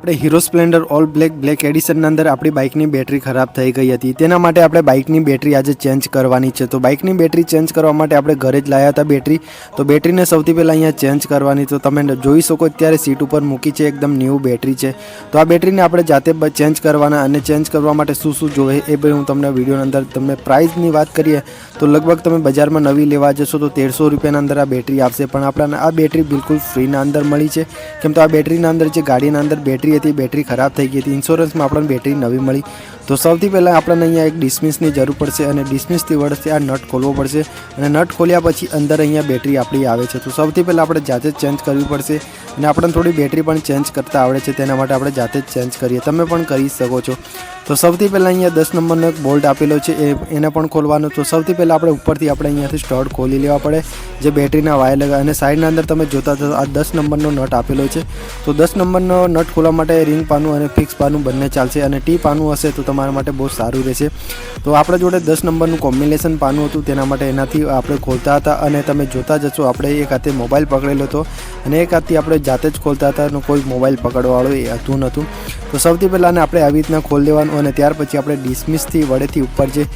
આપણે Hero Splendor all black black એડિશનના અંદર આપણી બાઇકની બેટરી ખરાબ થઈ ગઈ હતી. તેના માટે આપણે બાઇકની બેટરી આજે ચેન્જ કરવાની છે. તો બાઇકની બેટરી ચેન્જ કરવા માટે આપણે ઘરે જ લાવ્યા હતા બેટરી તો બેટરીને સૌથી પહેલાં અહીંયા ચેન્જ કરવાની તો તમે જોઈ શકો અત્યારે સીટ ઉપર મૂકી છે. એકદમ ન્યૂ બેટરી છે. તો આ બેટરીને આપણે જાતે ચેન્જ કરવાના અને ચેન્જ કરવા માટે શું શું જોવે એ બધું હું તમને વિડીયોની અંદર તમને પ્રાઇસની વાત કરીએ તો લગભગ તમે બજારમાં નવી લેવા જશો તો તેરસો રૂપિયાના અંદર આ બેટરી આવશે. પણ આપણને આ બેટરી બિલકુલ ફ્રીના અંદર મળી છે. કેમ તો આ બેટરીના અંદર જે ગાડીના અંદર બેટરી હતી, બેટરી ખરાબ થઈ ગઈ હતી. ઇન્સ્યોરન્સમાં આપણને બેટરી નવી મળી. તો સૌથી પહેલાં આપણને અહીંયા એક ડિસમિસની જરૂર પડશે અને ડિસમિસથી વર્ષે આ નટ ખોલવો પડશે. અને નટ ખોલ્યા પછી અંદર અહીંયા બેટરી આપણી આવે છે. તો સૌથી પહેલાં આપણે જાતે જ ચેન્જ કરવી પડશે. અને આપણને થોડી બેટરી પણ ચેન્જ કરતા આવડે છે. તેના માટે આપણે જાતે જ ચેન્જ કરીએ. તમે પણ કરી શકો છો. તો સૌથી પહેલાં અહીંયા દસ નંબરનો એક બોલ્ટ આપેલો છે. એ, એને પણ ખોલવાનો. તો સૌથી પહેલાં આપણે ઉપરથી આપણે અહીંયાથી સ્ટડ ખોલી લેવા પડે, જે બેટરીના વાયર લગા અને સાઈડના અંદર તમે જોતા આ દસ નંબરનો નટ આપેલો છે. તો દસ નંબરનો નટ ખોલવા માટે રિંગ પાનું અને ફિક્સ પાનું બંને ચાલશે અને ટી પાનું હશે તો તમારા માટે બહુ સારું રહેશે. તો આપણા જોડે દસ નંબરનું કોમ્બિનેશન પાનું હતું, તેના માટે એનાથી આપણે ખોલતા હતા અને તમે જોતા જશો આપણે એક હાથે મોબાઈલ પકડેલો હતો અને એક હાથથી આપણે જાતે જ ખોલતા હતા અને કોઈ મોબાઈલ પકડવાવાળો એ હતું નહોતું. તો સૌથી પહેલાં આપણે આવી રીતના ખોલી દેવાનું અને ત્યાર પછી આપણે ડિસમિસથી વડેથી ઉપર જે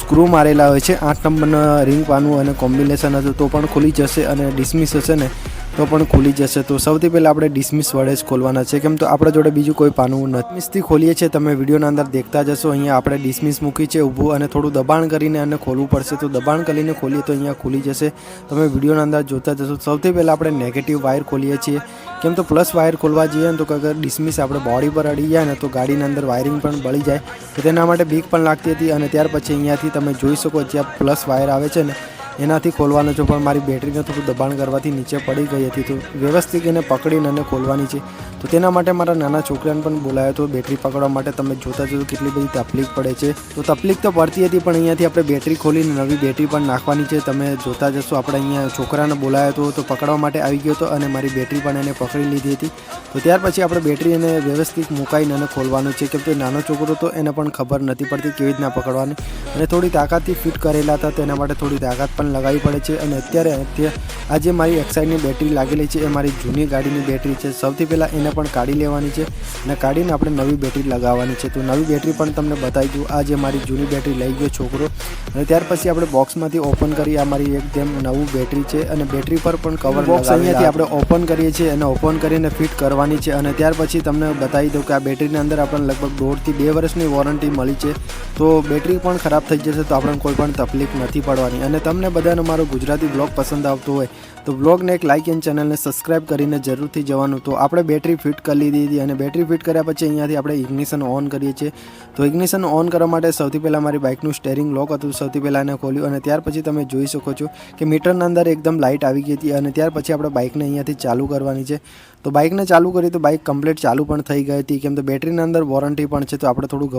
સ્ક્રૂ મારેલા હોય છે, આઠ નંબરના રિંગ પાનું અને કોમ્બિનેશન હતું, તો પણ ખુલી જશે અને ડિસમિસ હશે ને તો પણ ખુલી જશે. તો સૌથી પહેલાં આપણે ડિસમિસ વડે જ ખોલવાના છે. કેમ તો આપણા જોડે બીજું કોઈ પાનું નથી. મિસથી ખોલીએ છીએ. તમે વિડીયોના અંદર દેખતા જશો. અહીંયા આપણે ડિસમિસ મૂકી છે ઊભું અને થોડું દબાણ કરીને અને ખોલવું પડશે. તો દબાણ કરીને ખોલીએ તો અહીંયા ખુલી જશે. તમે વિડીયોના અંદર જોતા જશો. સૌથી પહેલાં આપણે નેગેટિવ વાયર ખોલીએ છીએ. કેમ તો પ્લસ વાયર ખોલવા જઈએ ને તો અગર ડિસમિસ આપણે બોડી પર અડી જાય ને તો ગાડીના અંદર વાયરિંગ પણ બળી જાય. તો તેના માટે બીક પણ લાગતી હતી અને ત્યાર પછી અહીંયાથી તમે જોઈ શકો જ્યાં પ્લસ વાયર આવે છે ને એનાથી ખોલવાનો છું, પણ મારી બેટરીને થોડું દબાણ કરવાથી નીચે પડી ગઈ હતી. તો વ્યવસ્થિત એને પકડીને અને ખોલવાની છે. તો તેના માટે મારા નાના છોકરાને પણ બોલાયો હતો બેટરી પકડવા માટે તમે જોતા જોતા કેટલી બધી તકલીફ પડે છે. તો તકલીફ તો પડતી હતી, પણ અહીંયાથી આપણે બેટરી ખોલીને નવી બેટરી પણ નાખવાની છે. તમે જોતા જશો, આપણે અહીંયા છોકરાને બોલાયો હતો તો પકડવા માટે આવી ગયો હતો અને મારી બેટરી પણ એને પકડી લીધી હતી. તો ત્યાર પછી આપણે બેટરી એને વ્યવસ્થિત મુકાઈને અને ખોલવાનું છે. કેમ કે નાનો છોકરો તો એને પણ ખબર નથી પડતી કેવી રીતના પકડવાની. અને થોડી તાકાતથી ફિટ કરેલા હતા, તેના માટે થોડી તાકાત પણ લગાવવી પડે છે અને અત્યારે અત્યારે આ જે મારી એક્સાઇડની બેટરી લાગેલી છે એ મારી જૂની ગાડીની બેટરી છે. સૌથી પહેલાં એને પણ કાઢી લેવાની છે અને કાઢીને આપણે નવી બેટરી લગાવવાની છે. તો નવી બેટરી પણ તમને બતાવી દઉં. આ જે મારી જૂની બેટરી લઈ ગયો છોકરો. અને ત્યાર પછી આપણે બોક્સમાંથી ઓપન કરી આ મારી એકદમ નવું બેટરી છે અને બેટરી પર પણ કવર બોક્સ અહીંયાથી આપણે ઓપન કરીએ છીએ અને ઓપન કરીને ફિટ કરવાની છે. અને ત્યાર પછી તમને બતાવી દઉં કે આ બેટરીની અંદર આપણને લગભગ દોઢથી બે વર્ષની વોરંટી મળી છે. તો બેટરી પણ ખરાબ થઈ જશે તો આપણને કોઈ પણ તકલીફ નથી પડવાની. અને તમને બધાને મારો ગુજરાતી બ્લોગ પસંદ આવતો હોય તો બ્લોગને એક લાઇક એન્ડ ચેનલને સબસ્ક્રાઇબ કરીને જરૂરથી જવાનું. તો આપણે બેટરી ફિટ કરી લીધી હતી અને બેટરી ફિટ કર્યા પછી અહીંયાથી આપણે ઇગ્નિશન ઓન કરીએ છીએ. તો ઇગ્નિશન ઓન કરવા માટે સૌથી પહેલાં મારી બાઇકનું સ્ટેરિંગ લોક હતું, સૌથી પહેલાં એને ખોલ્યું અને ત્યાર પછી તમે જોઈ શકો છો કે મીટરના અંદર એકદમ લાઇટ આવી ગઈ હતી અને ત્યાર પછી આપણે બાઇકને અહીંયાથી ચાલુ કરવાની છે. તો બાઇકને ચાલુ કરી તો બાઇક કમ્પ્લીટ ચાલુ પણ થઈ ગઈ હતી. કેમ તો બેટરીના અંદર વોરંટી પણ છે, તો આપણે થોડું